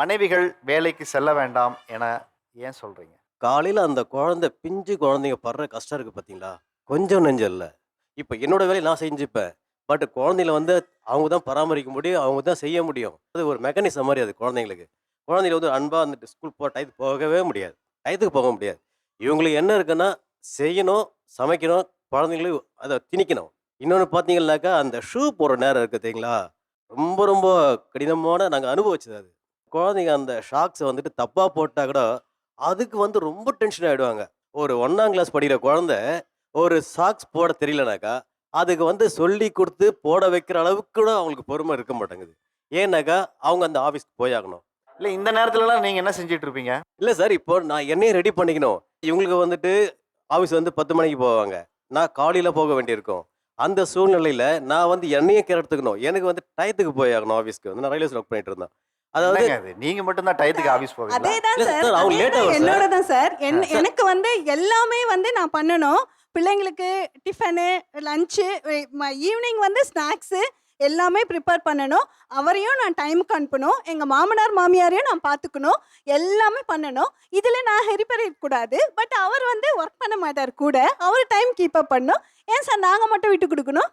மனைவிகள் வேலைக்கு செல்ல வேண்டாம் என ஏன் சொல்றீங்க? காலையில் அந்த குழந்தை பிஞ்சு குழந்தைங்க படுற கஷ்டம் இருக்குது பார்த்தீங்களா கொஞ்சம் நெஞ்சம் இல்லை இப்போ என்னோட வேலையை நான் செஞ்சுப்பேன். பட் குழந்தைங்கள வந்து அவங்க தான் பராமரிக்க முடியும் அவங்க தான் செய்ய முடியும். அது ஒரு மெக்கானிசம் மாதிரி அது குழந்தைங்களுக்கு. குழந்தைங்க வந்து அன்பாக அந்த ஸ்கூல் போக டயத்துக்கு போகவே முடியாது. டயத்துக்கு போக முடியாது. இவங்களுக்கு என்ன இருக்குன்னா செய்யணும் சமைக்கணும் குழந்தைங்களுக்கு அதை திணிக்கணும். இன்னொன்று பார்த்தீங்கன்னாக்கா அந்த ஷூ போடுற நேரம் இருக்குது தெரியுங்களா ரொம்ப ரொம்ப கடினமான நாங்கள் அனுபவிச்சது அது. குழந்தைங்க அந்த ஷாக்ஸை வந்துட்டு தப்பாக போட்டால் கூட அதுக்கு வந்து ரொம்ப டென்ஷன் ஆகிடுவாங்க ஒரு ஒன்றாம் கிளாஸ் படிக்கிற குழந்தை ஒரு சாக்ஸ் போட தெரியலனாக்கா அதுக்கு வந்து சொல்லி கொடுத்து போட வைக்கிற அளவுக்கு கூட அவங்களுக்கு பொறுமை இருக்க மாட்டேங்குது. ஏன்னாக்கா அவங்க அந்த ஆஃபீஸ்க்கு போயாகணும். இல்ல இந்த நேரத்துலலாம் நீங்க என்ன செஞ்சிட்டு இருப்பீங்க? இல்லை சார் இப்போ நான் என்னையும் ரெடி பண்ணிக்கணும். இவங்களுக்கு வந்துட்டு ஆஃபீஸ் வந்து பத்து மணிக்கு போவாங்க. நான் காலையில் போக வேண்டியிருக்கும். அந்த சூழ்நிலையில் நான் வந்து என்னையும் கேர் எடுத்துக்கணும். எனக்கு வந்து டயத்துக்கு போயாகணும் ஆஃபீஸ்க்கு வந்து நான் ரயில்வேஸ் ஒர்க் பண்ணிட்டு இருந்தேன். அதாவது நீங்க மட்டும் தான் டயத்துக்கு ஆபீஸ் போவீங்களா? அதேதான் இல்ல சார் அவங்க சார். என்னோட தான் சார். என்- சார். எனக்கு வந்து எல்லாமே வந்து நான் பண்ணணும். பிள்ளைங்களுக்கு டிஃபனு லஞ்சு ஈவினிங் வந்து ஸ்நாக்ஸு எல்லாமே ப்ரிப்பேர் பண்ணணும். அவரையும் நான் டைமுக்கு அனுப்பணும். எங்கள் மாமனார் மாமியாரையும் நான் பார்த்துக்கணும். எல்லாமே பண்ணணும். இதில் நான் ஹெரிப்பர் இருக்கக்கூடாது பட் அவர் வந்து ஒர்க் பண்ண மாட்டார் கூட. அவர் டைம் கீப் அப் பண்ணணும் ஏன் சார் நாங்கள் மட்டும் விட்டு கொடுக்கணும்?